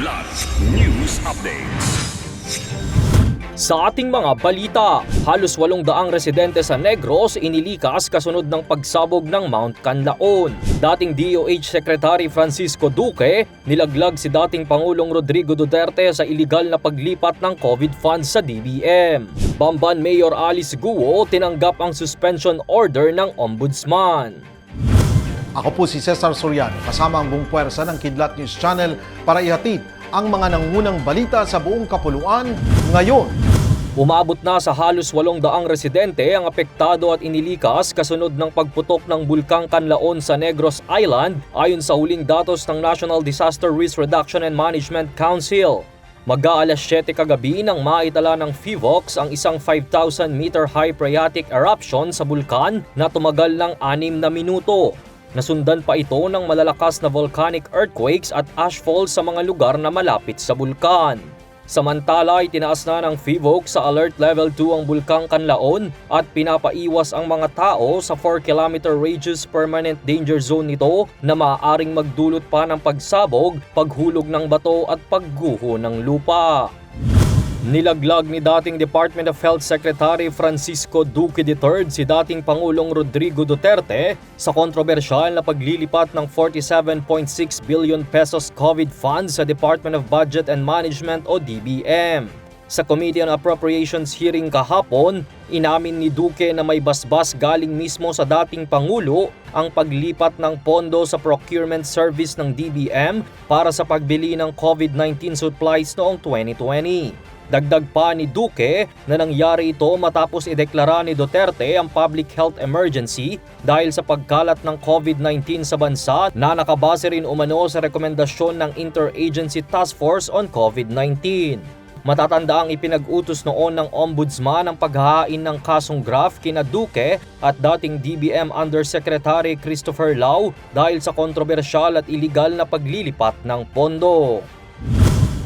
Kidlat News Updates. Sa ating mga balita, halos walong daang residente sa Negros inilikas kasunod ng pagsabog ng Mount Canlaon. Dating DOH Secretary Francisco Duque, nilaglag si dating Pangulong Rodrigo Duterte sa iligal na paglipat ng COVID funds sa DBM. Bamban Mayor Alice Guo tinanggap ang suspension order ng Ombudsman. Ako po si Cesar Soriano, kasama ang buong puwersa ng Kidlat News Channel para ihatid ang mga nangunang balita sa buong kapuluan ngayon. Umabot na sa halos 800 residente ang apektado at inilikas kasunod ng pagputok ng bulkang Kanlaon sa Negros Island ayon sa huling datos ng National Disaster Risk Reduction and Management Council. Mag-aalas 7 kagabi nang maitala ng FIVOX ang isang 5,000 meter high phreatic eruption sa bulkan na tumagal ng 6 na minuto. Nasundan pa ito ng malalakas na volcanic earthquakes at ashfall sa mga lugar na malapit sa bulkan. Samantala, itinaas na ng FIVOC sa Alert Level 2 ang Bulkang Kanlaon at pinapaiwas ang mga tao sa 4 km radius permanent danger zone nito na maaaring magdulot pa ng pagsabog, paghulog ng bato at pagguho ng lupa. Nilaglag ni dating Department of Health Secretary Francisco Duque III si dating Pangulong Rodrigo Duterte sa kontrobersyal na paglilipat ng 47.6 billion pesos COVID funds sa Department of Budget and Management o DBM. Sa Committee on Appropriations hearing kahapon, inamin ni Duque na may basbas galing mismo sa dating Pangulo ang paglipat ng pondo sa procurement service ng DBM para sa pagbili ng COVID-19 supplies noong 2020. Dagdag pa ni Duque na nangyari ito matapos ideklara ni Duterte ang public health emergency dahil sa pagkalat ng COVID-19 sa bansa na nakabase rin umano sa rekomendasyon ng Interagency Task Force on COVID-19. Matatanda ang ipinag-utos noon ng Ombudsman ang paghahain ng kasong graft kina Duque at dating DBM Undersecretary Christopher Lau dahil sa kontrobersyal at iligal na paglilipat ng pondo.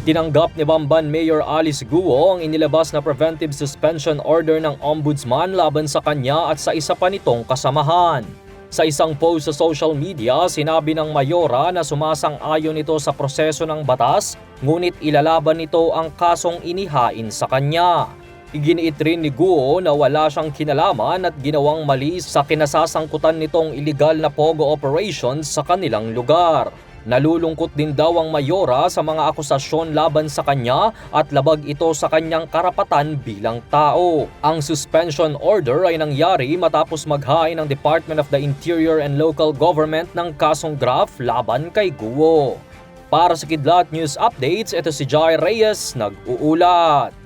Tinanggap ni Bamban Mayor Alice Guo ang inilabas na preventive suspension order ng Ombudsman laban sa kanya at sa isa pa nitong kasamahan. Sa isang post sa social media, sinabi ng Mayora na sumasang-ayon ito sa proseso ng batas, ngunit ilalaban nito ang kasong inihain sa kanya. Iginiit rin ni Guo na wala siyang kinalaman at ginawang mali sa kinasasangkutan nitong illegal na pogo operations sa kanilang lugar. Nalulungkot din daw ang mayora sa mga akusasyon laban sa kanya at labag ito sa kanyang karapatan bilang tao. Ang suspension order ay nangyari matapos maghain ng Department of the Interior and Local Government ng kasong graft laban kay Guo. Para sa Kidlat News Updates, ito si Jai Reyes nag-uulat.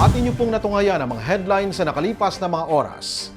At inyo pong natungayan ang mga headlines sa nakalipas na mga oras.